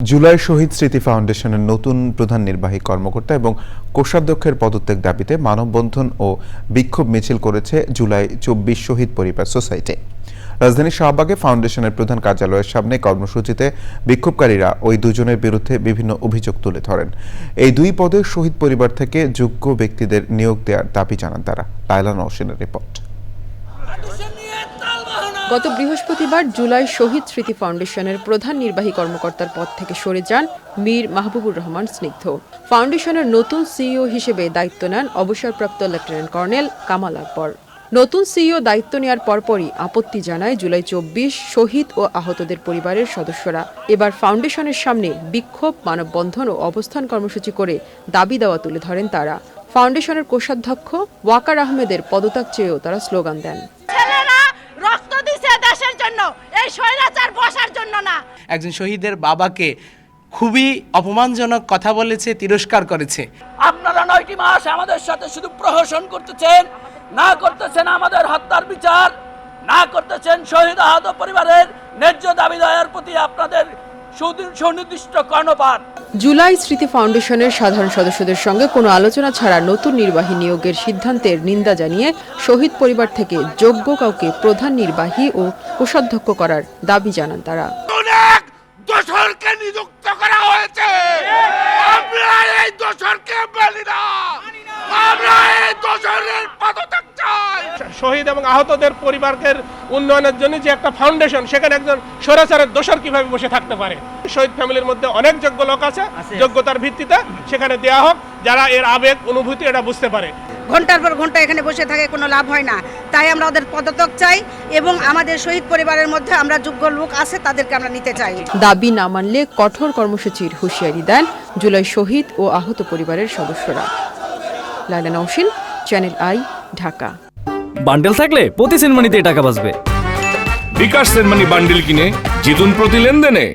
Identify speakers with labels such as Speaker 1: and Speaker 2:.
Speaker 1: জুলাই শহীদ স্মৃতি ফাউন্ডেশনের নতুন প্রধান নির্বাহী কর্মকর্তা এবং কোষাধ্যক্ষের পদত্যাগ দাবিতে মানববন্ধন ও বিক্ষোভ মিছিল করেছে জুলাই চব্বিশ শহীদ পরিবার সোসাইটি। রাজধানীর শাহবাগে ফাউন্ডেশনের প্রধান কার্যালয়ের সামনে কর্মসূচিতে বিক্ষোভকারীরা ওই দুজনের বিরুদ্ধে বিভিন্ন অভিযোগ তুলে ধরেন। এই দুই পদে শহীদ পরিবার থেকে যোগ্য ব্যক্তিদের নিয়োগ দেওয়ার দাবি জানান তারা। লায়লা নওশিনের রিপোর্ট।
Speaker 2: গত বৃহস্পতিবার জুলাই শহীদ স্মৃতি ফাউন্ডেশনের প্রধান নির্বাহী কর্মকর্তার পদ থেকে সরে যান মীর মাহবুবুর রহমান স্নিগ্ধ। ফাউন্ডেশনের নতুন সিইও হিসেবে দায়িত্ব নেন অবসরপ্রাপ্ত লেফটেন্যান্ট কর্নেল কামাল আকবর। নতুন সিইও দায়িত্ব নেওয়ার পরপরই আপত্তি জানায় জুলাই চব্বিশ শহীদ ও আহতদের পরিবারের সদস্যরা। এবার ফাউন্ডেশনের সামনে বিক্ষোভ, মানববন্ধন ও অবস্থান কর্মসূচি করে দাবি দেওয়া তুলে ধরেন তারা। ফাউন্ডেশনের কোষাধ্যক্ষ ওয়াকার আহমেদের পদত্যাগ চেয়েও তারা স্লোগান দেন।
Speaker 3: একজন শহীদের বাবাকে খুবই অপমানজনক কথা বলেছে তিরস্কার করেছে।
Speaker 4: আপনারা নয়টি মাস আমাদের সাথে শুধু প্রহসন করতেছেন না করতেছেন আমাদের হত্যার বিচার না করতেছেন শহীদ আহত পরিবারের ন্যায্য দাবি দায়ের প্রতি আপনাদের সুনির্দিষ্ট কর্ণপাত।
Speaker 2: জুলাই স্মৃতি ফাউন্ডেশনের সাধারণ সদস্যদের সঙ্গে কোনো আলোচনা ছাড়া নতুন নির্বাহী নিয়োগের সিদ্ধান্তের নিন্দা জানিয়ে শহীদ পরিবার থেকে যোগ্য কাউকে প্রধান নির্বাহী ও কোষাধ্যক্ষ করার দাবি জানান তারা।
Speaker 5: দোসরকে নিযুক্ত করা হয়েছে। আমরা এই দোসরকে মানি না। আমরা এই দোসরের পদত্যাগ চাই।
Speaker 6: শহীদ এবং আহতদের পরিবারের উন্নয়নের জন্য যে একটা ফাউন্ডেশন সেখানে একজন স্বৈরাচারের দোষর কীভাবে বসে থাকতে পারে? শহীদ ফ্যামিলির মধ্যে অনেক যোগ্য লোক আছে। যোগ্যতার ভিত্তিতে সেখানে দেয়া হোক যারা এর আবেগ অনুভূতি এটা বুঝতে পারে।
Speaker 7: ঘণ্টার পর ঘণ্টা এখানে বসে থাকে কোনো লাভ হয় না। তাই আমরা ওদের পদত্যাগ চাই এবং আমাদের শহীদ পরিবারের মধ্যে আমরা যোগ্য লোক আছে তাদেরকে আমরা নিতে চাই।
Speaker 2: দাবি না মানলে কঠোর কর্মসূচির হুঁশিয়ারি দেন জুলাই শহীদ ও আহত পরিবারের সদস্যরা। Laila Nowshin channel I Dhaka.
Speaker 8: Bundle থাকলে প্রতি সেনমানিতে টাকা বাঁচবে।
Speaker 5: বিকাশ সেনমানি বান্ডিল কিনে জিতুন প্রতি লেনদেনে।